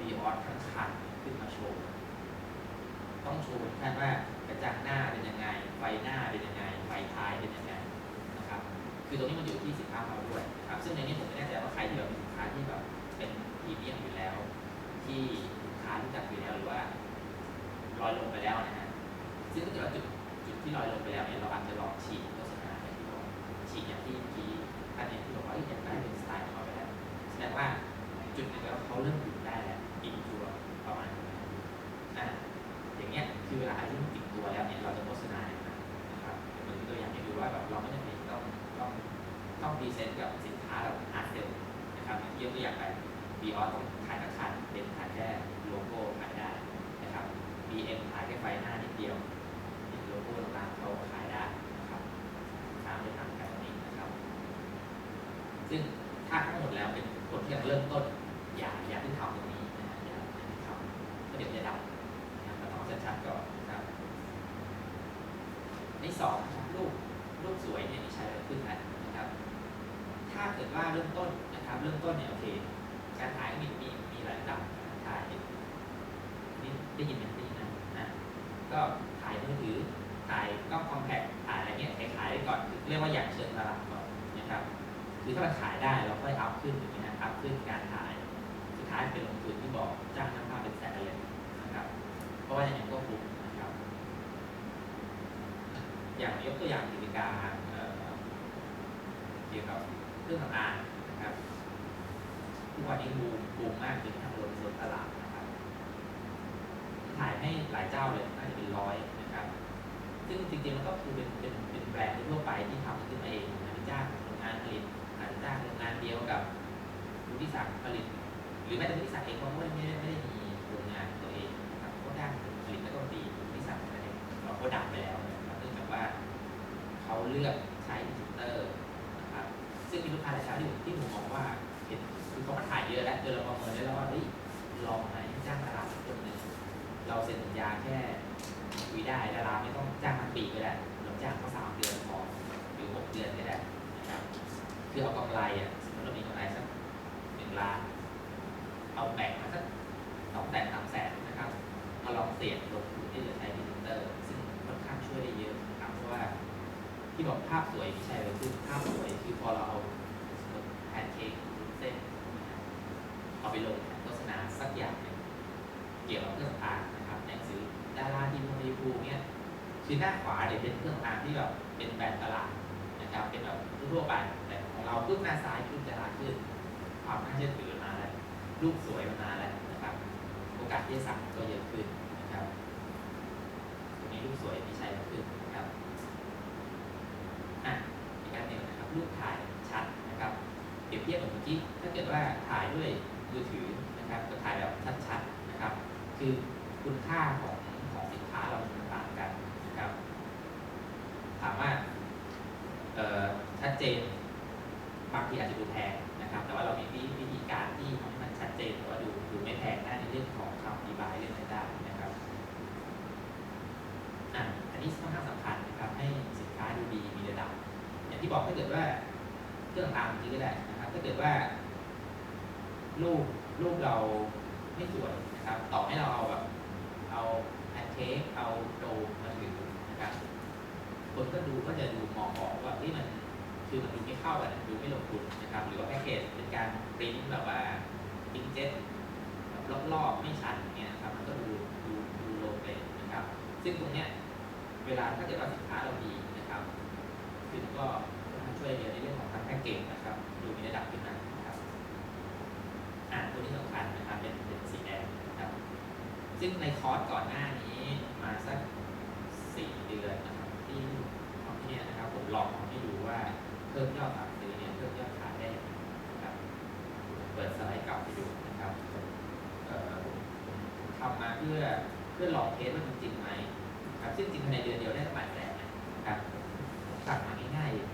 วีออสทั้งคันขึ้นมาโชว์ ต้องโชว์ท่านว่ากระจังหน้าเป็นยังไง ไฟหน้าเป็นยังไง ไฟท้ายเป็นยังไงนะครับ คือตรงนี้มันอยู่ที่สินค้าเราด้วยครับ ซึ่งในนี้ผมไม่แน่ใจว่าใครที่แบบมีสินค้าที่แบบเป็นพรีเมียมอยู่แล้ว ที่ลูกค้ารู้จักอยู่แล้วหรือว่าลอยลงไปแล้วนะฮะ ซึ่งถ้าเกิดว่าจุดจุดที่ลอยลงไปแล้วเนี่ยเราอาจจะลองฉีกโฆษณาอย่างที่บอกฉีกอย่างที่เมื่อกี้ท่านเนี่ยที่บอกว่าอยากได้เป็นสไตล์ของเขาไปแล้วแสดงว่าจุดหนึงแล้วเขาเริ่มอยู่ได้แล้วติดตัวประมาณนี้อ่าอย่างเงี้ย คือเวลาที่มันติดตัวแล้วเนี่ยเราจะโฆษณาอย่างไรนะครับเหมือนตัวอย่างให้ดูว่าแบบเราไม่จำเป็นต้องต้องต้องพรีเซนต์กับสินค้าแบบฮาร์ดเซลนะครับอย่างที่ยกตัวอย่างไป b ีออต้องขายทั้งคันเป็นขายแค่โลโก้ขายได้นะครับ BM ขายแค่ไฟหน้านิดเดียวติดโลโก้ต่างๆเขาขายได้นะครับตามไปทางแบบนี้นะครับ ซึ่งถ้าทั้งหมดแล้วเป็นคนที่ยังเริ่มต้น อย่าอย่าที่ทำตรงนี้นะอย่าอย่าที่ทำเพราะเดี๋ยวจะดับ ชัดๆก่อนนะครับในสองนะครับรูปรูปสวยเนี่ยมีใช้อะไรขึ้นนะครับ ถ้าเกิดว่าเริ่มต้นนะครับ เริ่มต้นเนี่ยโอเค การถ่ายมีมีมีหลายระดับถ่ายนี่ได้ยินไหมได้ยินนะอะก็ถ่ายมือถือถ่ายกล้องคอมแพคถ่ายอะไรเงี้ยขายขายไว้ก่อน เรียกว่าอย่างเชิงตลาดก่อนนะครับ คือถ้ามันขายได้เราค่อยอัพขึ้นถูกไหมฮะอัพขึ้นการถ่ายสุดท้ายเป็นลงทุนที่บอกจ้างช่างภาพเป็นแสนเลยนะครับ เพราะว่าอย่างนี้ก็คุ้มนะครับ อย่างยกตัวอย่างกิจการเอ่อเกี่ยวกับเครื่องสำอางนะครับ ทุกวันนี้บูมบูมมากจนกระทั่งล้นล้นตลาดนะครับ ถ่ายให้หลายเจ้าเลยน่าจะเป็นร้อยนะครับ ซึ่งจริงๆมัน ก็คือเป็นเป็นเป็นแบรนด์ทั่วไปที่ทำขึ้นมาเองนะมีจ้างโรงงานผลิตอาจจ้างโรงงานเดียวกับวุฒิศักดิ์ผลิต หรือแม้แต่วุฒิศักดิ์เองเขาไม่ได้ไม่ได้ไม่ได้มีโรงงานตัวเองนะครับเขาจ้างผลิตแล้วก็ตีวุฒิศักดิ์นั่นเองเราก็ดับไปแล้วนะครับเนื่องจากว่าเขาเลือกใช้ดิจิเตอร์นะครับซึ่งมีลูกค้าหลายเจ้าที่ผมที่ผมมองว่าเห็นคือเขามาถ่ายเยอะแล้วจนเราประเมินได้แล้วว่าเฮ้ยลองไหมจ้างดาราสักคนหนึ่งเราเซ็นสัญญาแค่ คุยได้ดาราไม่ต้องจ้างมันปีก็ได้เราจ้างเขาสามเดือนพอหรือหกเดือนก็ได้นะครับคือเอากำไรอะสมมติเรามีกำไรสักหนึ่งล้าน เอาแบ่งมาสักสองแสนสามแสนนะครับมาลองเสี่ยงลงทุนที่จะใช้ดิจิเตอร์ ซึ่งค่อนข้างช่วยได้เยอะนะครับเพราะว่าที่บอกภาพสวยไม่ใช่เลยคือภาพสวยคือพอเราเอาสมมติเอาไปลงโฆษณาสักอย่างหนึ่งเกี่ยวกับเครื่องสำอาง ดาราดีมูดีภูเนี่ยคือหน้าขวาเนี่ยเป็นเครื่องสำอางที่แบบเป็นแบรนด์ตลาดนะครับ เป็นแบบทั่วไปแต่ของเราปุ๊บหน้าซ้ายปุ๊บจะราขึ้น ความน่าเชื่อถือมาแล้วรูปสวยมาแล้วนะครับ โอกาสที่จะสั่งก็เยอะขึ้นนะครับตรงนี้รูปสวยมีชัยมากขึ้นนะครับอะอีกการหนึ่งนะครับ รูปถ่ายชัดนะครับเปรียบเทียบกับเมื่อกี้ถ้าเกิดว่าถ่ายด้วยมือถือนะครับก็ถ่ายแบบชัดๆนะครับ คือคุณค่าของ ว่ารูปรูปเราไม่สวยนะครับ ต่อให้เราเอาแบบเอาแพนเค้กเอาโดมาถือนะครับ คนก็ดูก็จะดูมองออกว่าที่มันคือมันดูไม่เข้ากันดูไม่ลงทุนนะครับ หรือว่าแพ็กเกจเป็นการปริ้นแบบว่าปริ้นเจ็ตแบบรอบๆไม่ชัดเงี้ยนะครับ มันก็ดูดูดูโลเปนะครับ ซึ่งตรงเนี้ยเวลาถ้าเกิดว่าสินค้าเราดีนะครับคือก็ ช่วยในเรื่องของทั้งแพ็กเกจนะครับดูมีระดับขึ้นมานะครับอ่าตัวนี้สำคัญนะครับเป็นเป็นสีแดงนะครับซึ่งในคอร์สก่อนหน้านี้มาสักสี่เดือนนะครับที่ของที่เนี่ยนะครับผมลองทำให้ดูว่าเพิ่มยอดสั่งซื้อเนี่ยเพิ่มยอดขายได้ยังไงนะครับเปิดสไลด์เก่าให้ดูนะครับเอ่อทำมาเพื่อเพื่อลองเทสว่ามันจริงไหมครับซึ่งจริงภายในเดือนเดียวได้ประมาณแสนนะครับผมสั่งมาง่ายๆ อะ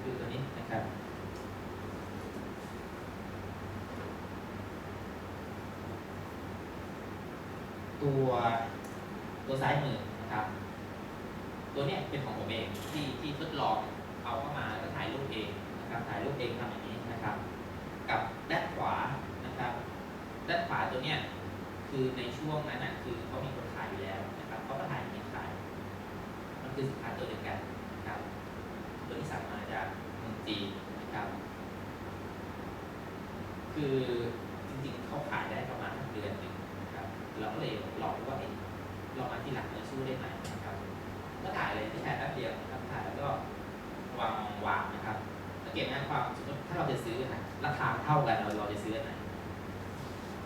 คือตัวนี้นะ ครับตัวตัวซ้ายมือนะครับ ตัวเนี้ยเป็นของผมเองที่ที่ทดลองเอาเข้ามาแล้วถ่ายรูปเองนะครับถ่ายรูปเองทำอย่างนี้นะครับ กับด้านขวานะครับ ด้านขวาตัวเนี้ยคือในช่วงนั้นนะคือเขามีคนขายอยู่แล้วนะครับเขาก็ถ่ายอย่างนี้ขาย มันคือสินค้าตัวเดียวกันนะครับ ตัวที่สั่งมาจากเมืองจีนนะครับ คือจริงๆเขาขายได้ประมาณเดือนหนึ่งนะครับเราก็เลยลองว่าเอ๊ะลองมาที่หลังจะสู้ได้ไหมนะครับก็ถ่ายเลยที่ถ่ายแป๊บเดียวนะครับถ่ายแล้วก็วางวางนะครับสังเกตนะความสมมติถ้าเราจะซื้อนะราคาเท่ากันเราเราจะซื้อไหน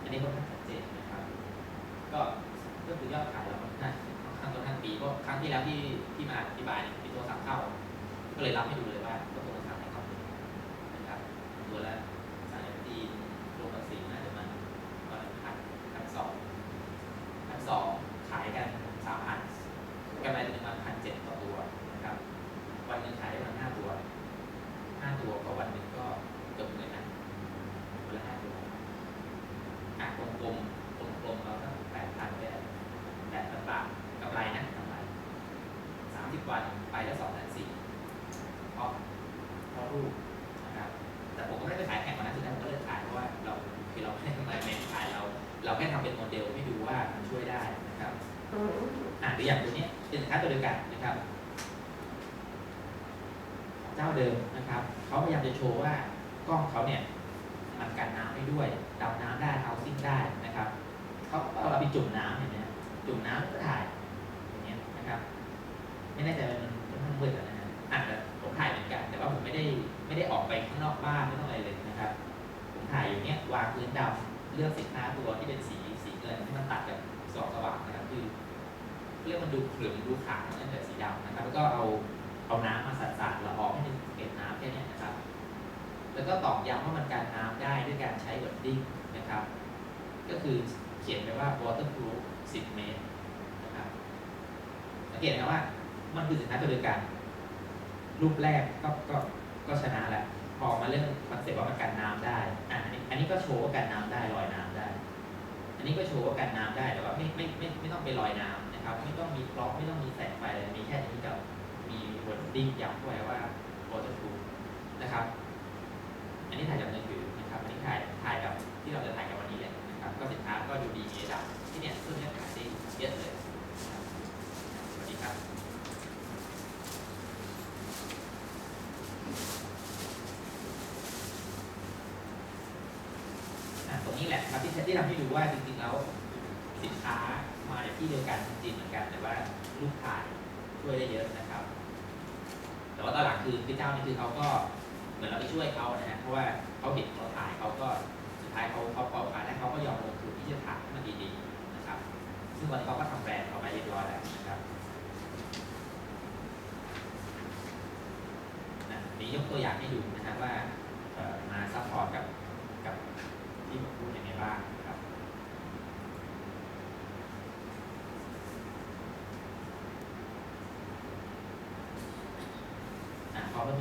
อันนี้ค่อนข้างชัดเจนนะครับ ก็ก็คือยอดขายเราค่อนข้างค่อนข้างค่อนข้างปีเพราะครั้งที่แล้วที่ที่มาอธิบายเนี่ยที่โทรศัพท์เข้า ก็เลยรับให้ดูเลยว่าก็โทรศัพท์ให้เขาดูนะครับตัวละสายจีนรวมภาษีน่าจะมาประมาณพันพันสองพันสองขายกันสามพันกำไรเป็นประมาณพันเจ็ดต่อตัวนะครับ วันหนึ่งขายได้ประมาณห้าตัวห้าตัวต่อวันหนึ่งก็เกือบหมื่นนะวันละห้าตัวอะกลมๆกลมๆเราตั้งแปดพันไปแปดพันบาทกำไรนะกำไรสามสิบวันไปแล้วสองแสนสี่ เพราะเพ ราะรูปนะครับแต่ผมก็ไม่ได้ไปขายแข่งวันนั้นสุดท้ายผมก็เลิกขายเพราะว่าเราคือเราไม่ได้ทำอะไรแมนขายเรา เราแค่ทำเป็นโมเดลให้ดูว่ามันช่วยได้นะครับอ่าหรืออย่างตัวเนี้ยเป็นสินค้าตัวเดียวกันนะครับของเจ้าเดิมนะครับเขาพยายามจะโชว์ว่ากล้องเขาเนี่ย งเกตนะว่า มันคือสินค้าตัวเดียวกัน รูปแรกก็ก็ก็ชนะแหละพอมาเรื่องคอนเซ็ปต์ว่ามันกันน้ำได้อะอันนี้อันนี้ก็โชว์ว่ากันน้ำได้ลอยน้ำได้ อันนี้ก็โชว์ว่ากันน้ำได้แต่ว่าไม่ไม่ไม่ไม่ต้องไปลอยน้ำนะครับ ไม่ต้องมีกล็อกไม่ต้องมีแสงไฟเลยมีแค่นี้กับมีวนดิ้งย้ำไว้ว่าโอจะถูนะครับ อันนี้ถ่ายจากมือถือนะครับอันนี้ถ่ายถ่ายกับที่เราจะถ่ายกันวันนี้แหละนะครับ ก็สินค้าก็ดูดีมีระดับที่เนี่ยซึ่งเนี่ยขายได้เยอะเลย คือเขาก็เหมือนเราไปช่วยเขานะฮะเพราะว่าเขาเห็นเราถ่ายเขาก็สุดท้ายเขาเขาเขาขายได้เขาก็ยอมลงทุนที่จะถ่ายให้มันดีๆนะครับ ซึ่งวันนี้เขาก็ทำแบรนด์เขาไปเรียบร้อยแล้วนะครับนะนี้ยกตัวอย่างให้ดูนะครับว่ามาซัพพอร์ตกับกับที่ผมพูดยังไงบ้าง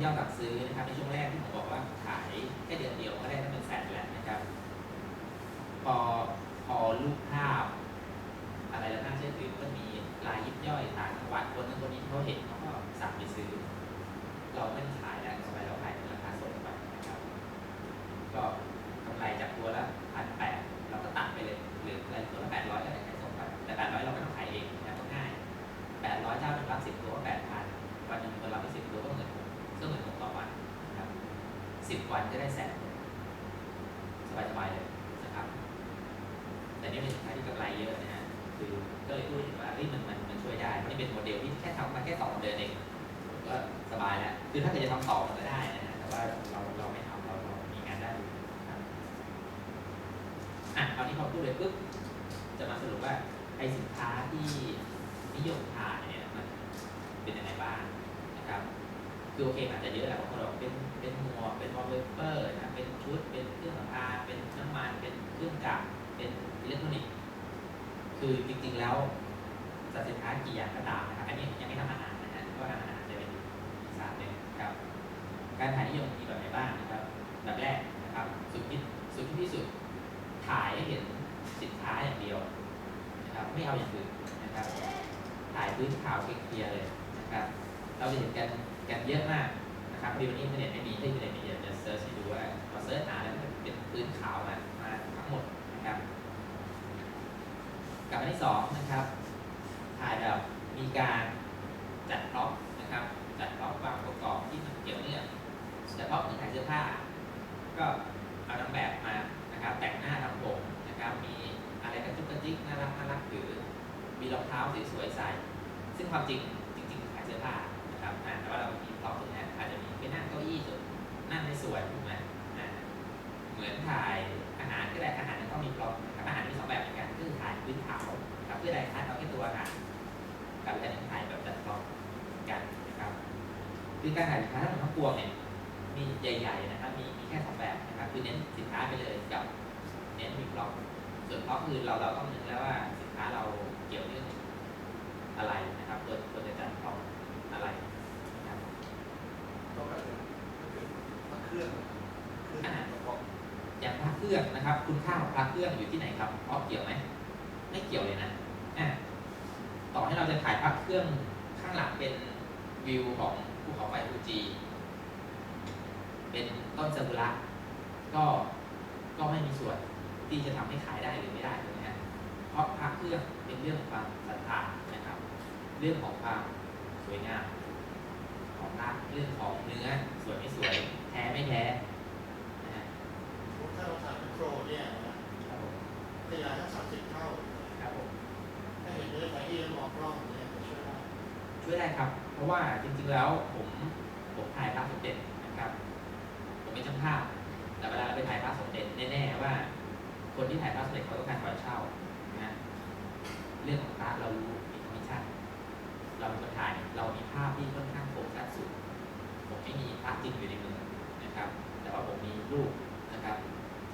ย่อเพิ่มยอดสั่งซื้อนะครับในช่วงแรกที่ผมบอกว่าขายแค่เดือนเดียวก็ได้ตั้งเป็นแสนแล้ว สิบวันก็ได้แสนสบายๆเลยนะครับ แต่นี่เป็นสินค้าที่กำไรเยอะนะฮะคือก็เลยพูดถึงว่าเฮ้ยมันมันมันช่วยได้เพราะนี่เป็นโมเดลที่แค่ทำมาแค่สองเดือนเองก็สบายแล้วคือถ้าเกิดจะทำต่อมันก็ได้นะฮะแต่ว่าเราเราไม่ทำเราเรามีงานได้อยู่นะครับอะคราวนี้พอพูดเลยปุ๊บจะมาสรุปว่าไอสินค้าที่นิยมทานเนี่ยมันเป็นยังไงบ้างนะครับคือโอเคอาจจะเยอะแหละบางคนบอกเป็น เป็นหมวกเป็นวอลเปเปอร์นะเป็นชุด เป็นเครื่องสำอางเป็นน้ำมัน เป็นเครื่องจักรเป็นอิเล็กทรอนิกส์คือจริงๆแล้วสัตว์สินค้ากี่อย่างก็ตามนะครับอันนี้ยังไม่ทำอาหารนะฮะเพราะว่าทำอาหารจะเป็นอีกศาสตร์หนึ่งครับ การถ่ายนิยมมีแบบไหนบ้างนะครับแบบแรกนะครับสุดที่สุดที่ที่สุดถ่ายให้เห็นสินค้าอย่างเดียวนะครับไม่เอาอย่างอื่นนะครับถ่ายพื้นขาวเคลียร์เลยนะครับเราจะเห็นกันกันเยอะมาก นะครับดีวันนี้อินเทอร์เน็ตไม่มีถ้าอินเทอร์เน็ตมีเดี๋ยวจะเซิร์ชให้ดูว่าพอเซิร์ชหาแล้วมันเป็นพื้นขาวมามาทั้งหมดนะครับกับอันที่สองนะครับ ถ่ายแบบมีการจัดพร็อพนะครับ จัดพร็อพวางประกอบที่มันเกี่ยวเนื่องจัดพร็อพเหมือนถ่ายเสื้อผ้า ก็เอานางแบบมานะครับ แต่งหน้าทำผมนะครับ มีอะไรกระจุกกระจิกน่ารักน่ารักหรือมีรองเท้าสวยๆใส่ ซึ่งความจริงจริงๆขายเสื้อผ้า นะครับแต่ว่าเรามีพร็อพตรงนี้อาจจะมีไปนั่งเก้าอี้สุดนั่งในสวยถูกไหมเหมือนถ่ายอาหารก็ได้อาหารมันต้องมีพร็อพนะครับอาหารมีสองแบบเหมือนกันคือถ่ายพื้นขาวครับเพื่อได้คัดเอาแค่ตัวอาหารกับอีกอันหนึงถ่ายแบบจัดพร็อพกันนะครับคือการถ่ายสินค้าทั้งหมดทั้งปวงเนี่ยมีใหญ่ๆนะครับมีมีแค่สองแบบนะครับคือเน้นสินค้าไปเลยกับเน้นมีพร็อพส่วนพร็อพคือเราเราต้องนึกแล้วว่าสินค้าเราเกี่ยวเนื่องอะไรนะครับตัวตัวรจะจัดของอะไร ก็แบบพระเครื่องเครื่องประกอบอย่างพระเครื่องนะครับ คุณค่าของพระเครื่องอยู่ที่ไหนครับอ๋อเกี่ยวไหมไม่เกี่ยวเลยนะอะต่อให้เราจะถ่ายพระเครื่องข้างหลังเป็นวิวของภูเขาไฟฟูจิเป็นต้นซากุระก็ก็ไม่มีส่วนที่จะทำให้ขายได้หรือไม่ได้ถูกไหมฮะเพราะพระเครื่องเป็นเรื่องของความศรัทธานะครับ เรื่องของความสวยงาม ของพระเรื่องของเนื้อสวยไม่สวยแท้ไม่แท้นะฮะถ้าเราถ่ายเป็นโครเนี่ยนะครับผมขยายทั้งสามสิบเท่าครับผมถ้าเห็นเนื้อไที่แล้วมองกล้องเนี่ยจะช่วยได้ช่วยได้ครับ เพราะว่าจริงๆแล้วผมผมถ่ายภาพสมเด็จนะครับ ผมเป็นช่างภาพแต่เวลาเราไปถ่ายภาพสมเด็จแน่ๆว่า คนที่ถ่ายภาพสมเด็จเขาต้องการปล่อยเช่านะเรื่องของพระเรารู้มีคอมมิชชั่น เราเป็นคนถ่ายเรามีภาพที่ค่อนข้างโฟกัสสูงผมไม่มีภาพจริงอยู่ในมือนะครับ แต่ว่าผมมีรูปนะครับ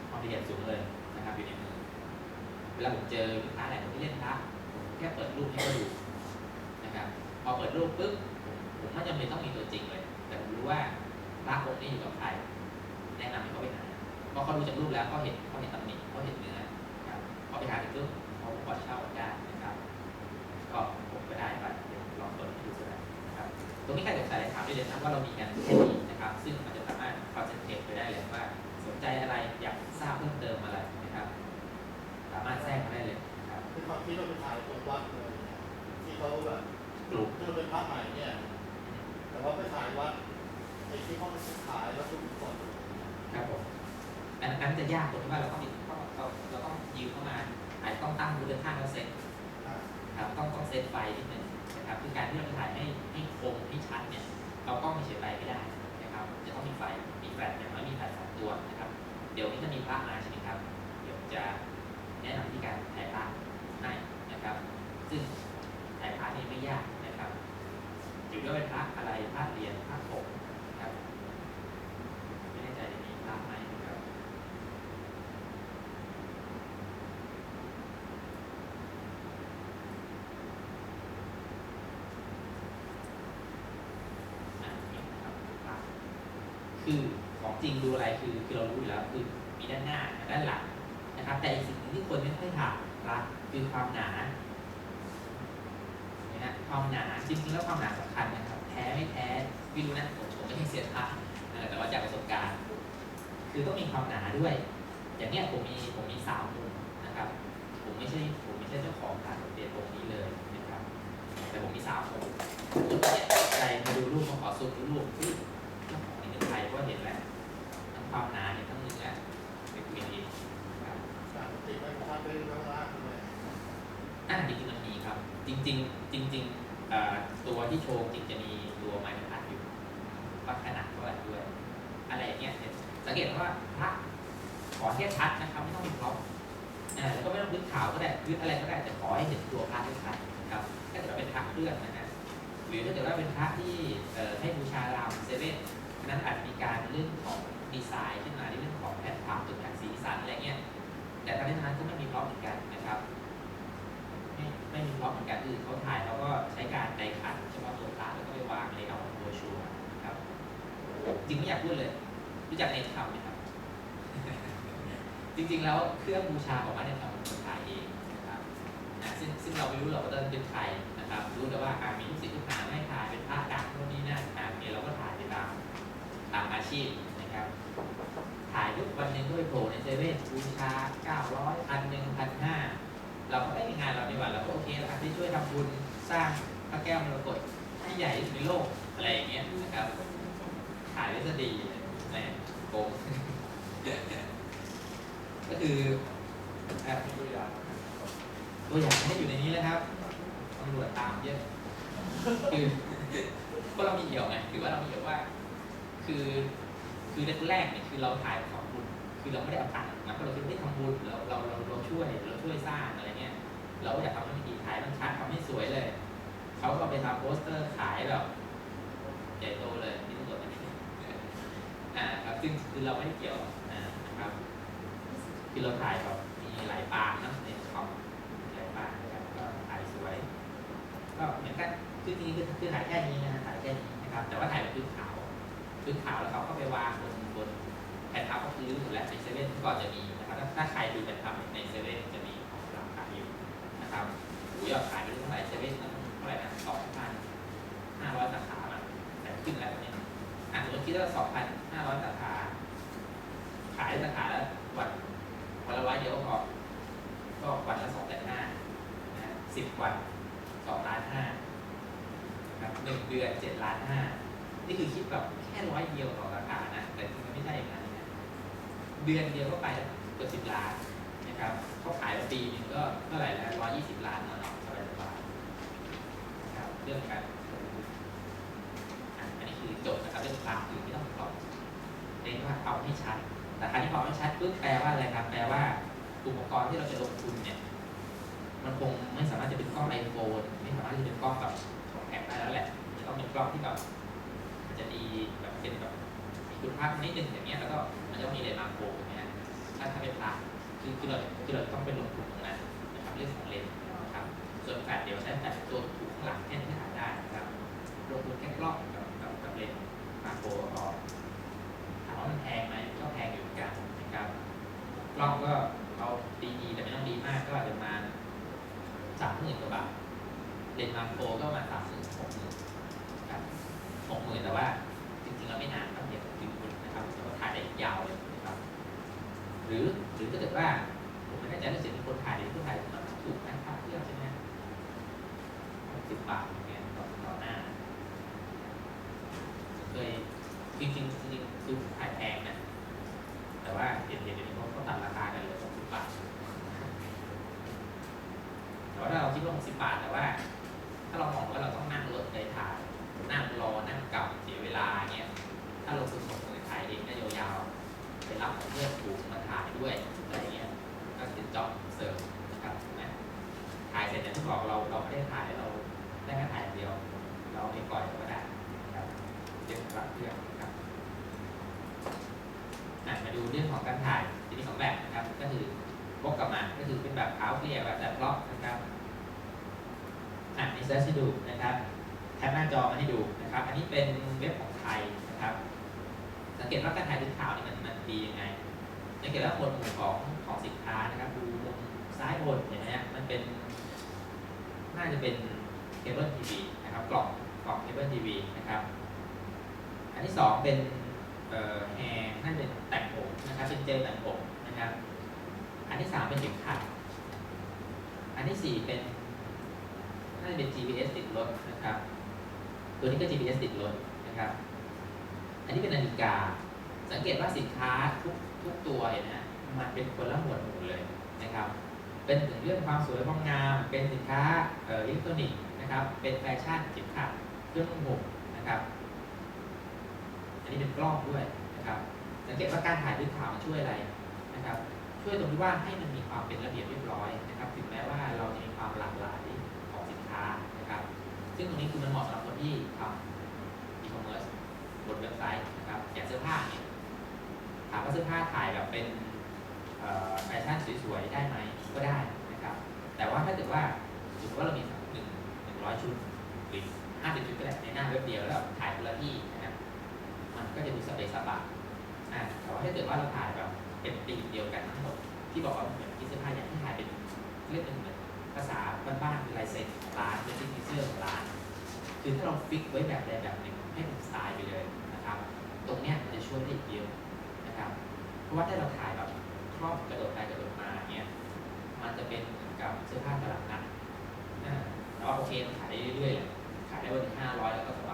ความละเอียดสูงเลยนะครับอยู่ในมือเวลาผมเจอลูกค้าหลายคนที่เล่นพระผมแค่เปิดรูปให้เขาดูนะครับพอเปิดรูปปุ๊บผมไม่จำเป็นต้องมีตัวจริงเลย แต่ผมรู้ว่าพระองค์นี้อยู่กับใครแนะนำให้เขาไปหาเพราะเขาดูจากรูปแล้วเขาเห็นเขาเห็นตำหนิเขาเห็นเนื้อครับพอไปหาถึงปุ๊บเขาปล่อยเช่าได้ ตรงนี้ใครสงสัยอะไรถามได้เลยนะว่าเรามีกันแค่นี้นะครับ ซึ่งมันจะสามารถคอนเซนเทรตไปได้เลยว่าสนใจอะไรอยากทราบเพิ่มเติมอะไรนะครับ สามารถแทรกมาได้เลยนะครับคือความคิดเราไปถ่ายตรงวัดเลยนะที่เขาแบบกลุ่มที่เราเป็นพระใหม่เนี่ย แต่ว่าไปถ่ายวัดไอ้ที่เขาขายวัตถุมงคลครับผมอันนั้นจะยากตรงที่ว่าเราต้องมีต้องเราเราเราต้องยืมเข้ามาอาจจะต้องตั้งมูลค่าเราเซ็ตอ่าครับต้องต้องเซตไฟนิดนึง นะครับคือการที่เราถ่ายให้ให้คมให้ชัดเนี่ยเรากล้องเฉยไปไม่ได้นะครับจะต้องมีไฟมีแฟลชอย่างน้อยมีแฟลชสองตัวนะครับ เดี๋ยวนี้จะมีพระมาใช่ไหมครับ เดี๋ยวจะแนะนำที่การถ่ายภาพให้นะครับ ซึ่งถ่ายภาพนี่ไม่ยากนะครับอยู่ด้วยเป็นพระอะไรพระเรียนพระผงนะครับไม่แน่ใจจะมีพระไหมนะครับ อะนี่นะครับภาพคือของ จริงดูอะไรคือคือเรารู้อยู่แล้วคือมีด้านหน้ากับด้านหลังนะครับ แต่อีกสิ่งที่คนไม่ค่อยถามละคือความหนาเนะความหนาจริงๆแล้วความหนาสำคัญนะครับ แท้ไม่แท้ไม่รู้นะผมผมไม่ให้เสียท่าแต่ว่าจากประสบการณ์ คือต้องมีความหนาด้วย อย่างเนี้ยผมมีผมมีสามมุมนะครับ ผมไม่ใช่ผมไม่ใช่เจ้าของการเปลี่ยนตรงนี้เลยนะครับ แต่ผมมีสามมุมเนี่ยใครมาดูรูปมาขอซูมดูรูปที่เจ้าของนี่เป็นใครก็เห็นแล้ว ความหนาเนี่ยทั้งเนื้อเป็นคุยกันเองครับสามติดไว้ภาพไปข้างล่างเลยอ่าจริงๆมันมีครับ จริง ๆ จริงๆตัวที่โชว์จริงจะมีตัวไม้บรรทัดอยู่ว่าขนาดเท่าไหร่ด้วย อะไรอย่างเงี้ยเนี่ยสังเกตว่าพระขอแค่ชัดนะครับไม่ต้องมีกรอบอ่าแล้วก็ไม่ต้องพื้นขาวก็ได้พื้นอะไรก็ได้แต่ขอให้เห็นตัวพระได้ชัดนะครับถ้าเกิดว่าเป็นพระเครื่องนะฮะหรือถ้าเกิดว่าเป็นพระที่ให้บูชารามเซเว่นนั้นอาจมีการเรื่องของ ดีไซน์ขึ้นมาในเรื่องของแผ่นภาพตกแต่งสีสันอะไรเงี้ย แต่ทั้งนี้ทั้งนั้นก็ไม่มีกรอบเหมือนกันนะครับ ไม่ไม่มีพร็อพเหมือนกันคือเขาถ่ายเขาก็ใช้การไดคัดเฉพาะตัวพระแล้วก็ไปวางเลยเอาโบชัวร์นะครับจริงไม่อยากพูดเลย รู้จักเนทำไหมครับ จริงๆแล้วเครื่องบูชาของมันเนี่ยทำเป็นคนถ่ายเองนะครับนะซึ่งซึ่งเราไม่รู้หรอกว่าจะเป็นใครนะครับ รู้แต่ว่าอ่ามีลูกศิษย์ลูกหาให้ถ่ายเป็นพระดังโน่นนี่นั่นอ่าเนี่ยเราก็ถ่ายไปตามตามอาชีพ นะครับถ่ายทุกวันหนึ่งด้วยโผล่ในเซเว่นบูชา900พันหนึ่งพันห้าเราก็ได้งานเราดีกว่าเราก็โอเคแล้วที่ช่วยทำบุญสร้างพระแก้วมรกตให้ใหญ่ที่สุดในโลกอะไรอย่างเงี้ยนะครับขายได้จะดีแหมโกงก็คืออะตัวอย่างตัวอย่างไม่ได้อยู่ในนี้แล้วครับตำรวจตามเยอะคือก็เรามีเหี่ยวไงคือว่าเรามีเหี่ยวว่า คือ คือแรกๆเนี่ยคือเราถ่ายของบุญคือเราไม่ได้เอาตังค์นะเพราะเราคิดว่าได้ทำบุญเราเราเราเราช่วยเราช่วยสร้างอะไรเงี้ยเราอยากทำให้มันดีถ่ายมันชัดทำให้สวยเลยเขาก็ไปทำโปสเตอร์ขายแบบใหญ่โตเลยที่ตำรวจอ่าครับซึ่งคือเราไม่ได้เกี่ยวนะครับคือเราถ่ายแบบมีหลายปางนะในคอมหลายปางนะครับก็ถ่ายสวย ก็เหมือนกันคือจริงๆคือคือถ่ายแค่นี้นะถ่ายแค่นี้นะครับ แต่ว่าถ่ายแบบพื้นขาว พื้นขาวแล้วเขาก็ไปวางบนบนแผ่นพับก็คือหมดแล้วในเซเว่นก่อนจะมีนะครับถ้าใครดูแผ่นพับในเซเว่นจะมีของราคายอยู่นะครับหูยอดขายไม่รู้เท่าไหร่เซเว่นเท่าไหร่นะสองพันห้าร้อยสาขาแต่ขึ้นแล้วตอนนี้อะสมมติคิดว่าสองพันห้าร้อยสาขาขายสาขาแล้ววันวันละร้อยเดียวก็พอก็วันละสองแสนห้าสิบวันสองล้านห้าครับหนึ่งเดือนเจ็ดล้านห้า นี่คือคิดแบบแค่ร้อยเดียวต่อสาขานะแต่จริงมันไม่ใช่อย่างนั้นนะเดือนเดียวก็ไปเกือบสิบล้านนะครับเขาขายปีนึงก็เท่าไหร่แล้วร้อยยี่สิบล้านเนาะสบายสบายนะครับเรื่องการอันนี้คือโจทย์นะครับเรื่องความคือไม่ต้องตอบเน้นว่าเอาให้ชัด แต่คราวนี้พอไม่ชัดปุ๊บแปลว่าอะไรครับ แปลว่าอุปกรณ์ที่เราจะลงทุนเนี่ยมันคงไม่สามารถจะเป็นกล้องไอโฟนไม่สามารถจะเป็นกล้องแบบของแอปได้แล้วแหละจะต้องเป็นกล้องที่แบบ จะดีแบบเป็นแบบมีคุณภาพนิดนึงอย่างเงี้ยแล้วก็มันจะต้องมีเลนส์มาโครอย่างเงี้ยถ้าถ้าเป็นพระคือคือเราคือเราต้องเป็นลงทุนตรงนั้นนะครับเรื่องของเลนส์นะครับส่วนแฟลชเดี๋ยวใช้แฟลชตัวถูกข้างหลังแค่นี้ก็ถ่าได้นะครับลงทุนแค่กล้องกับกับกับเลนส์มาโครก็ถามว่ามันแพงไหมก็แพงอยู่เหมือนกันนะครับกล้องก็เอาดีๆแต่ไม่ต้องดีมากก็อาจจะมาสามหมื่นกว่าบาทเลนส์มาโครก็มาสามหมื่นหกหมื่น หกหมื่นแต่ว่าจริงๆเราไม่นานครับเดียวถึงคุณนะครับแต่ว่าถ่ายได้ยาวเลยนะครับหรือหรือถ้าเกิดว่าผมไม่แน่ใจว่าเสียงคนถ่ายหรือผู้ถ่ายมันถูกนะครับเพื่อใช่ไหมสิบบาทอย่างเงี้ยต่อต่อหน้า เคยจริงๆจริงๆคือขายแพงนะ แต่ว่าเห็นเห็นเดี๋ยวนี้เขาเขาตัดราคากันเหลยสองสิบบาท คิดว่า 60 บาท แต่ว่า ถ้าเรามองว่าเราต้องนั่งรถไปถ่าย นั่งรอ นั่งกลับเสียเวลาเงี้ย ถ้าเราซื้อของมือถ่ายเองได้ยาวๆ ไปรับของเพื่อนถูกมาถ่ายด้วยอะไรเงี้ย ก็เป็นจ็อบเสริมนะครับถูกไหมถ่ายเสร็จเนี่ยที่บอกเราเราไม่ได้ถ่ายเราได้แค่ถ่ายอย่างเดียว เราไม่ปล่อยก็ได้นะครับเรื่องรับเรื่องนะครับอะมา ดูเรื่องของการถ่ายจะมีสองแบบนะครับ ก็คือวกกลับมา ก็คือเป็นแบบขาวเคลียร์แบบแบบบล็อกนะครับอะนี่เซิร์ชให้ดูนะครับแคปหน้าจอมาให้ดูนะครับ อันนี้เป็นเว็บของไทยนะครับ สังเกตว่าการถ่ายด้วยขาวนี่มันมันดียังไงสังเกตว่าหมวดหมู่ของของสินค้านะครับ ดูมุมซ้ายบนเห็นไหมฮะมันเป็น น่าจะเป็นเคเบิลทีวีนะครับ กล่องกล่องเคเบิลทีวีนะครับ อันที่สองเป็น แฮร์น่าจะเป็นแต่งผมนะครับเป็นเจลแต่งผมนะครับ อันที่สามเป็นเข็มขัด อันที่สี่เป็นน่าจะเป็น GPS ติดรถนะครับ ตัวนี้ก็ GPS ติดรถนะครับ อันนี้เป็นนาฬิกา สังเกตว่าสินค้าทุกทุกตัวเห็นไหมฮะมันเป็นคนละหมวดหมู่เลยนะครับ เป็นถึงเรื่องความสวยความงาม เป็นสินค้าเอ่ออิเล็กทรอนิกส์นะครับ เป็นแฟชั่นเข็มขัดเครื่องนุ่งห่มนะครับ นนี้เป็นกล้องด้วยนะครับสังเกตว่าการถ่ายด้วยขาวมันช่วยอะไรนะครับ ช่วยตรงที่ว่าให้มันมีความเป็นระเบียบเรียบร้อยนะครับ ถึงแม้ว่าเราจะมีความหลากหลายของสินค้านะครับ ซึ่งตรงนี้คือมันเหมาะสำหรับคนที่ทำอีคอมเมิร์ซบนเว็บไซต์นะครับอย่างเสื้อผ้าเนี่ยถามว่าเสื้อผ้าถ่ายแบบเป็นแฟชั่นสวยๆได้ไหมก็ได้นะครับ แต่ว่าถ้าเกิดว่าสมมติว่าเรามีหนึ่งหนึ่งร้อยชุดหรือห้าสิบชุดก็ได้ในหน้าเว็บเดียวแล้วถ่ายคนละที่ มันก็จะดูสเปซสปะอ่าแต่ว่าถ้าเกิดว่าเราถ่ายแบบเป็นธีมเดียวกันทั้งหมดที่บอกว่าเหมือนที่เสื้อผ้าอย่างที่ถ่ายเป็นเรียกเป็นเหมือนภาษาบ้านๆลายเซ็นของร้านเป็นซิกเนเจอร์ของร้าน คือถ้าเราฟิกไว้แบบใดแบบหนึ่งให้เป็นสไตล์ไปเลยนะครับ ตรงเนี้ยมันจะช่วยได้อีกเยอะนะครับ เพราะว่าถ้าเราถ่ายแบบครอบกระโดดไปกระโดดมาเนี้ยมันจะเป็นเหมือนกับเสื้อผ้าตลาดนัดอ่าแต่ว่าโอเคมันขายได้เรื่อยๆแหละขายได้วันหนึ่งห้าร้อยแล้วก็สบ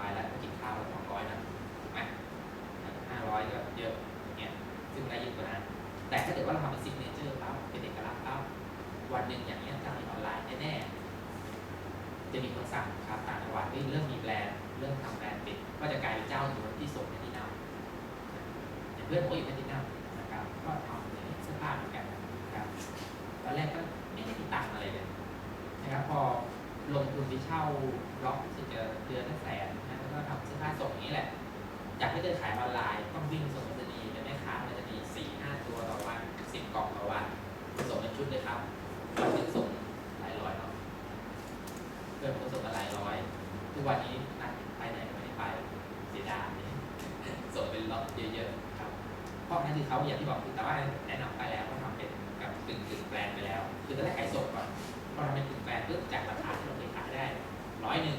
าย เยอะเนี่ยซึ่งได้เยอะกว่านั้นแต่ถ้าเกิดว่าเราทำเป็นซิกเนเจอร์ปั๊บเป็นเอกลักษณ์ปั๊บวันหนึ่งอย่างเงี้ยจากในออนไลน์แน่ๆจะมีคนสั่งครับต่างจังหวัดเฮ้ยเริ่มมีแบรนด์เริ่มทำแบรนด์ติดก็จะกลายเป็นเจ้าหนึ่ง เพราะนั่นคือเขาอย่างที่บอกคือแต่ว่าแนะนำไปแล้วเขาทำเป็นกับกึ่งกึ่งแบรนไปแล้ว คือตอนแรกขายส่งก่อนพอทำเป็นกึ่งแบรนปุ๊บจากราคาที่เราเคยขายได้ร้อยหนึ่ง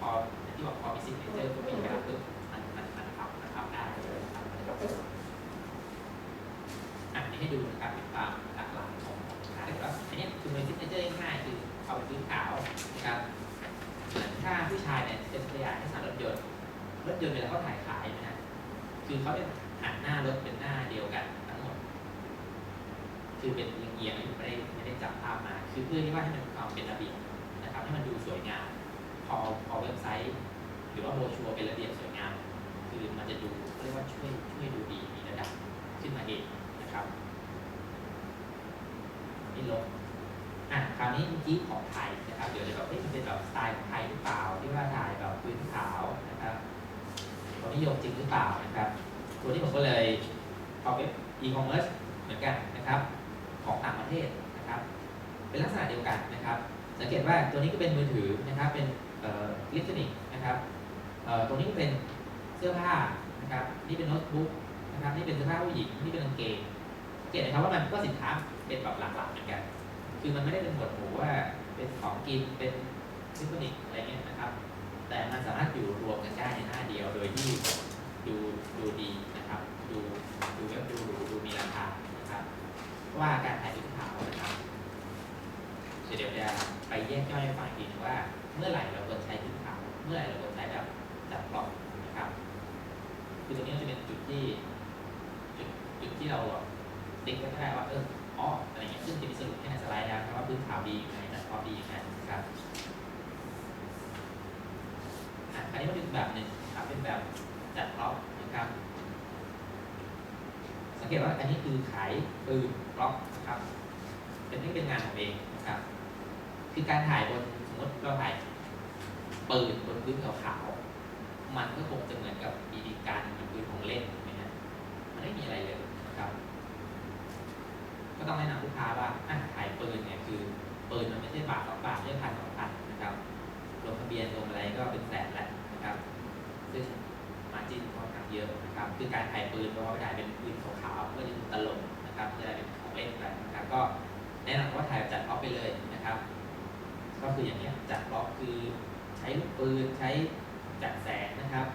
พออย่างที่บอกพอมีซิกเนเจอร์ปุ๊บมีกระดับปุ๊บมันมันมันทำมันทำได้อะนี่ให้ดูนะครับเป็นความหลากหลายของสินค้าแต่ว่าอันนี้คือเป็นซิกเนเจอร์ง่ายคือเอาไปพื้นขาวนะครับเหมือนถ้าผู้ชายเนี่ยเป็นตัวอย่างให้สารรถยนต์รถยนต์เวลาเขาถ่ายขายนะฮะคือเขาจะ หันหน้ารถเป็นหน้าเดียวกันทั้งหมด คือเป็นเอียงๆไม่ได้ไม่ได้จับภาพมา คือเพื่อที่ว่าให้มันความเป็นระเบียบนะครับให้มันดูสวยงาม พอพอเว็บไซต์ หรือว่าโบชัวเป็นระเบียบสวยงาม คือมันจะดูเรียกว่าช่วยช่วยดูดีมีระดับขึ้นมาเองนะครับนี่ลงอะคราวนี้เมื่อกี้ของไทยนะครับ เดี๋ยวจะแบบเฮ้ยมันเป็นแบบสไตล์ของไทยหรือเปล่า ที่ว่าถ่ายแบบพื้นขาวนะครับความนิยมจริงหรือเปล่านะครับ ตัวนี้ผมก็เลยเอาเว็บอีคอมเมิร์ซเหมือนกันนะครับ ของต่างประเทศนะครับ เป็นลักษณะเดียวกันนะครับ สังเกตว่าตัวนี้ก็เป็นมือถือนะครับ เป็นเอ่ออิเล็กทรอนิกส์นะครับเอ่อตรงนี้ก็เป็นเสื้อผ้านะครับ นี่เป็นโน้ตบุ๊กนะครับ นี่เป็นเสื้อผ้าผู้หญิง นี่เป็นกางเกงสังเกตนะครับว่ามันก็สินค้าเป็นแบบหลากหลายเหมือนกัน คือมันไม่ได้เป็นหมวดหมู่ว่าเป็นของกิน เป็นอิเล็กทรอนิกส์อะไรเงี้ยนะครับ แต่มันสามารถอยู่รวมกันได้ในหน้าเดียวโดยที่ดูดูดี ดูดูเว็บดูหรูดูมีราคานะครับ ว่าการถ่ายรูปขานะครับเดี๋ยวจะไปแยกย่อยให้ฟังอีกทีว่าเมื่อไหร่เราควรใช้รูปขาเมื่อไหร่เราควรใช้แบบจับกล่องนะครับ คือตรงนี้จะเป็นจุดที่จุดจุดที่เราติ๊กไว้ก็ได้ว่าเอออ๋ออะไรเงี้ยซึ่งจะมีสรุปให้ในสไลด์แล้วนะครับว่าพื้นขาวดียังไงจัดกล่องดีอย่างนั้นะครับอันนี้มาดูอีกแบบหนึ่งครับเป็นแบบจัดท็อปนะครับ สังเกตว่าอันนี้คือขายปืนบล็อกนะครับ เป็นนี่เป็นงานของเองนะครับ คือการถ่ายบนสมมติเราถ่ายปืนบนพื้นขาวๆมันก็คงจะเหมือนกับบีบีกันหรือปืนของเล่นถูกไหมฮะมันไม่มีอะไรเลยนะครับ ก็ต้องแนะนำลูกค้าว่าอะถ่ายปืนเนี่ยคือปืนมันไม่ใช่บาทสองบาทไม่ใช่พันสองพันนะครับลงทะเบียนลงอะไรก็เป็นแสนแล้วนะครับซึ่งมาจิ้นค่อนข้าง เยอะนะครับคือการถ่ายปืนเพราะว่าถ่ายเป็นปืนขาวๆก็จะตลกนะครับจะได้เป็นของเล่นไปนะครับก็แนะนำว่าถ่ายจัดออฟไปเลยนะครับ ก็คืออย่างนี้จัดบล็อกคือใช้ลูกปืนใช้จัดแสงนะครับ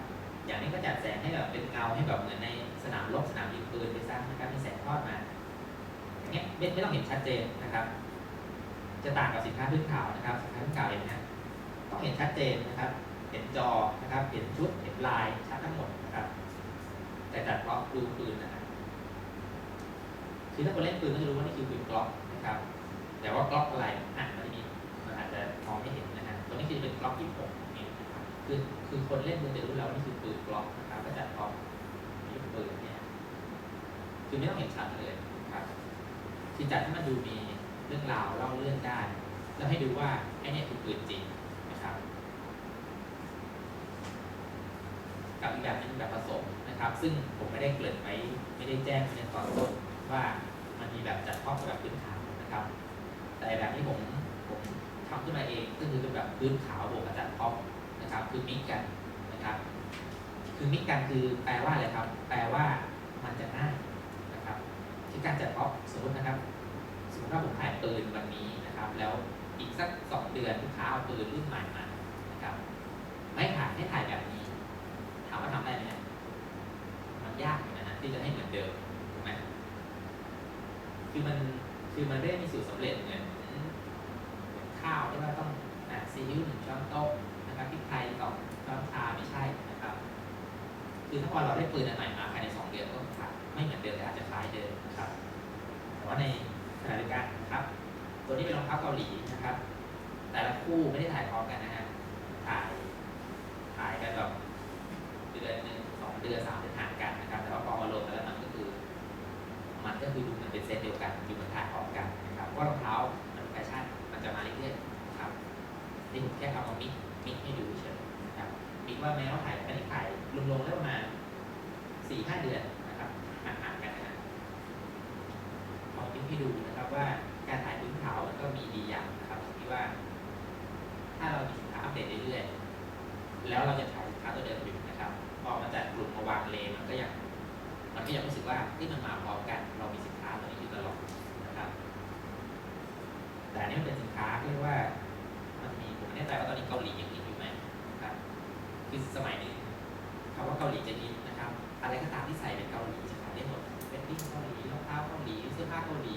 อย่างนี้ก็จัดแสงให้แบบเป็นเงาให้แบบเหมือนในสนามรบสนามยิงปืนไปซะนะครับมีแสงทอดมาอย่างเงี้ยไม่ไม่ต้องเห็นชัดเจนนะครับ จะต่างกับสินค้าพื้นขาวนะครับสินค้าพื้นขาวเห็นไหมฮะต้องเห็นชัดเจนนะครับ เห็นจอนะครับ เห็นชุดเห็นลายชัดทั้งหมดนะครับ แต่จัดบล็อกดูปืนนะครับคือถ้าคนเล่นปืนก็จะรู้ว่านี่คือปืนกล็อกนะครับ แต่ว่ากล็อกอะไรอะมันจะมีมันอาจจะมองไม่เห็นนะฮะตัวนี้คือเป็นกล็อกที่หกนี่นะครับคือคือคนเล่นปืนจะรู้แล้วว่านี่คือปืนกล็อกนะครับก็จัดกล็อกนี่ปืนเนี่ยคือไม่ต้องเห็นชัดเลยนะครับ คือจัดให้มันดูมีเรื่องราวเล่าเรื่องได้แล้วให้ดูว่าไอ้นี่คือปืนจริงนะครับกับอีกแบบนึงแบบผสม นะครับ ซึ่งผมไม่ได้เกริ่นไว้ไม่ได้แจ้งในตอนต้นว่ามันมีแบบจัดครอบกับแบบพื้นฐานนะครับ แต่แบบที่ผมผมทำขึ้นมาเองก็คือเป็นแบบพื้นขาวบวกกับจัดท็อปนะครับ คือมิกกันนะครับ คือมิกกันคือแปลว่าอะไรครับ แปลว่ามันจะง่ายนะครับที่การจัดท็อปสมมตินะครับสมมติว่าผมถ่ายปืนวันนี้นะครับ แล้วอีกสักสองเดือนลูกค้าเอาปืนรุ่นใหม่มานะครับ ไม่ถ่ายให้ถ่ายแบบนี้ ถามว่าทำได้ไหม ยากอยู่นะฮะที่จะให้เหมือนเดิมถูกไหมคือมันคือมันไม่ได้มีสูตรสำเร็จเหมือนข้าวที่ว่าต้องอะซีอิ๊วหนึ่งช้อนโต๊ะนะครับพริกไทยสองช้อนชาไม่ใช่นะครับ คือถ้าพอเราได้ปืนอันใหม่มาภายในสองเดือนก็ขาดไม่เหมือนเดิมแต่อาจจะคล้ายเดิมนะครับแต่ว่าในขณะเดียวกันนะครับ ตัวนี้เป็นรองเท้าเกาหลีนะครับ แต่ละคู่ไม่ได้ถ่ายพร้อมกันนะฮะถ่ายถ่ายกันแบบเดือนหนึ่งสองเดือนสาม นี่ผมแค่เอามามิกมิกให้ดูเฉยนะครับมิกว่าแมวถ่ายอันถ่ายรวมๆแล้วประมาณสี่ห้าเดือนนะครับห่างๆกันนะฮะขอมิกให้ดูนะครับว่าการถ่ายพื้นขามันก็มีดีอย่างนะครับที่ว่า ถ้าเรามีสินค้าอัปเดตเรื่อยๆแล้วเราจะขายสินค้าตัวเดิมอยู่นะครับพอมาจัดกลุ่มมาวางเลมันก็ยังมันก็ยังรู้สึกว่าที่มันมาพร้อมกันเรามีสิน ลีเสื้อผ้าเกาหลี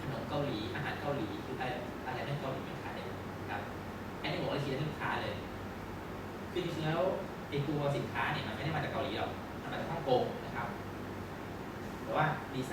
ขนมเกาหลีอาหารเกาหลีคืออะไรอะไรเป็นเกาหลีเป็นขายได้ครับอันนี้ผมก็เลยคิดถึงลูกค้าเลยคือจริงๆแล้วไอตัวสินค้าเนี่ยมันไม่ได้มาจากเกาหลีหรอกมันมาจากฮ่องกงนะครับ แต่ว่าดีไซ